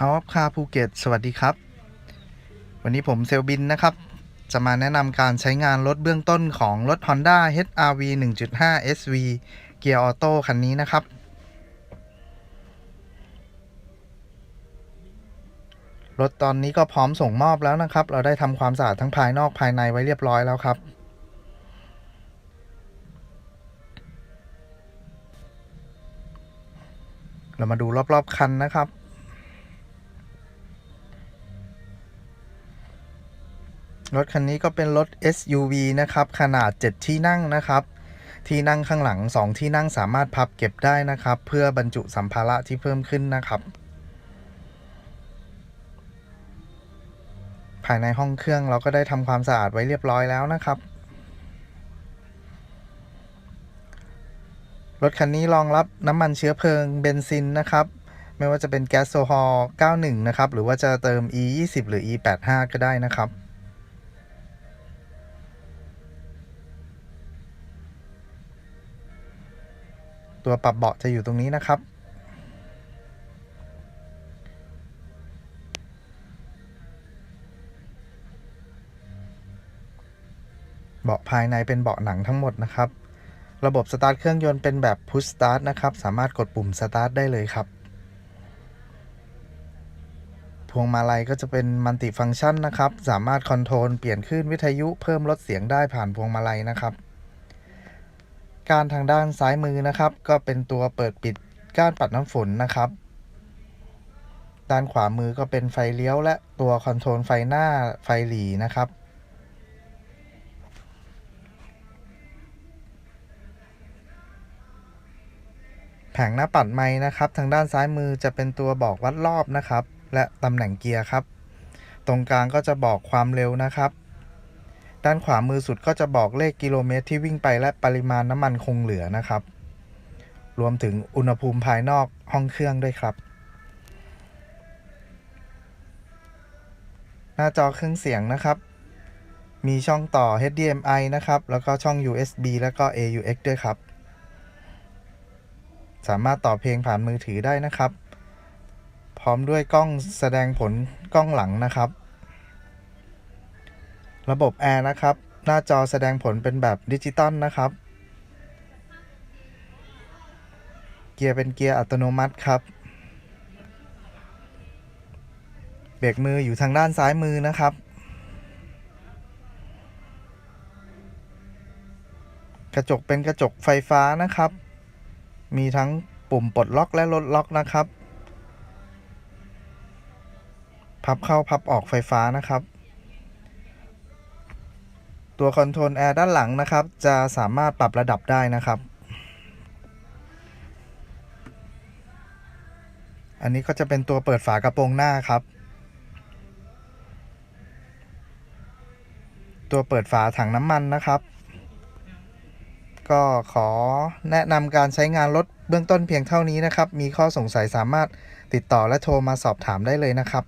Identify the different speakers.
Speaker 1: ฮาวคาภูเก็ตสวัสดีครับ วันนี้ผมเซลบินนะครับ จะมาแนะนำการใช้งานรถเบื้องต้นของรถ Honda HRV 1.5 SV เกียร์ออโต้คันนี้นะครับ รถตอนนี้ก็พร้อมส่งมอบแล้วนะครับ เราได้ทำความสะอาดทั้งภายนอกภายในไว้เรียบร้อยแล้วครับเรามาดูรอบๆคันนะครับ รถคันนี้ก็เป็นรถ SUV นะครับ ขนาด 7 ที่นั่งนะครับ ที่นั่งข้างหลัง 2 ที่นั่งสามารถพับเก็บได้นะครับ เพื่อบรรจุสัมภาระที่เพิ่มขึ้นนะครับ ภายในห้องเครื่องเราก็ได้ทำความสะอาดไว้เรียบร้อยแล้วนะครับรถคันนี้รองรับน้ำมันเชื้อเพลิงเบนซินนะครับ ไม่ว่าจะเป็นแก๊สโซฮอล์91 นะครับ หรือว่าจะเติม E20 หรือ E85 ก็ได้นะครับ ตัวปรับเบาะจะอยู่ตรงนี้นะครับ เบาะภายในเป็นเบาะหนังทั้งหมดนะครับ ระบบสตาร์ทเครื่องยนต์เป็นแบบ Push Start นะครับ สามารถกดปุ่ม Start ได้เลยครับ พวงมาลัยก็จะเป็นมัลติฟัง c t ชันนะครับ สามารถคอนโทรลเปลี่ยนคลื่นวิทยุเพิ่มลดเสียงได้ผ่านพวงมาลัยนะครับ การทางด้านซ้ายมือนะครับ ก็เป็นตัวเปิดปิดก้านปัดน้ำฝนนะครับ ด้านขวามือก็เป็นไฟเลี้ยวและตัวคอนโทรลไฟหน้าไฟหลีนะครับแผงหน้าปัดไม้นะครับ ทางด้านซ้ายมือจะเป็นตัวบอกวัดรอบนะครับ และตำแหน่งเกียร์ครับ ตรงกลางก็จะบอกความเร็วนะครับ ด้านขวามือสุดก็จะบอกเลขกิโลเมตรที่วิ่งไปและปริมาณน้ำมันคงเหลือนะครับ รวมถึงอุณหภูมิภายนอกห้องเครื่องด้วยครับ หน้าจอเครื่องเสียงนะครับ มีช่องต่อ HDMI นะครับ แล้วก็ช่อง USB แล้วก็ AUX ด้วยครับ สามารถต่อเพลงผ่านมือถือได้นะครับ พร้อมด้วยกล้องแสดงผลกล้องหลังนะครับ ระบบแอร์นะครับ หน้าจอแสดงผลเป็นแบบดิจิตอลนะครับ เกียร์เป็นเกียร์อัตโนมัติครับ เบรกมืออยู่ทางด้านซ้ายมือนะครับ กระจกเป็นกระจกไฟฟ้านะครับ มีทั้งปุ่มปลดล็อกและลดล็อกนะครับ พับเข้าพับออกไฟฟ้านะครับ ตัวคอนโทรลแอร์ด้านหลังนะครับ จะสามารถปรับระดับได้นะครับ อันนี้ก็จะเป็นตัวเปิดฝากระโปรงหน้าครับ ตัวเปิดฝาถังน้ำมันนะครับ ก็ขอแนะนำการใช้งานรถเบื้องต้นเพียงเท่านี้นะครับ มีข้อสงสัยสามารถติดต่อและโทรมาสอบถามได้เลยนะครับ